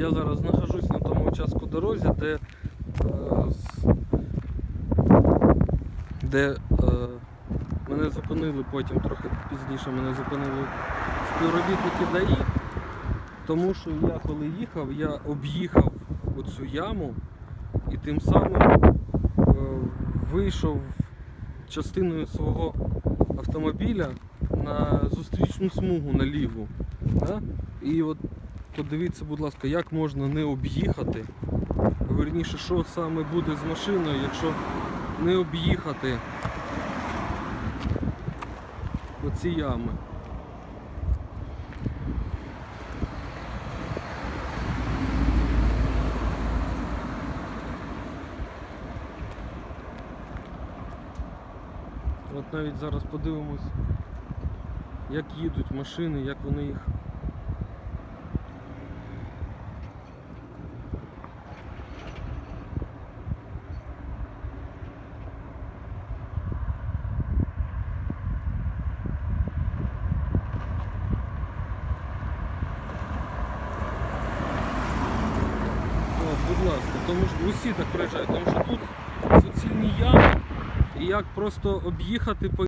Я зараз знаходжусь на тому участку дорозі, де, е, де е, мене зупинили потім, трохи пізніше мене зупинили співробітники ДАІ, тому що я коли їхав, я об'їхав оцю яму і тим самим е, вийшов частиною свого автомобіля на зустрічну смугу на ліву. Да? І от подивіться, будь ласка, як можна не об'їхати. Верніше, що саме буде з машиною, якщо не об'їхати оці ями. От навіть зараз подивимось, як їдуть машини, як вони їх. От, ласка, тому що усі так приїжджають, тому що тут суцільні ями, і як просто об'їхати по